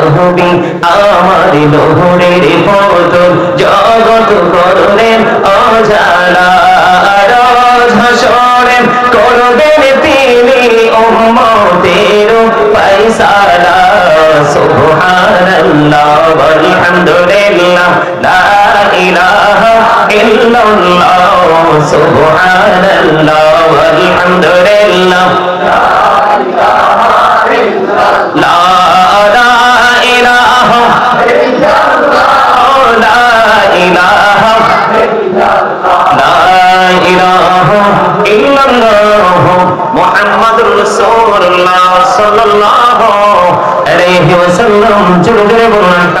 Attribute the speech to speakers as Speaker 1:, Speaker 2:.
Speaker 1: নবী আমার নহরের ফতন জগত করলেন ও জালা রোজ হাসরেন করবেন তিনি উম্মতের ফয়সালা। সুবহানাল্লাহ ওয়ালহামদুলিল্লাহ লা ইলাহা ইল্লাল্লাহ। সুবহানাল্লাহ ওয়ালহামদুলিল্লাহ লা মোহাম্মদুর রাসূলুল্লাহ সাল্লাল্লাহু আলাইহি ওয়াসাল্লাম জোরে জোরে বলুন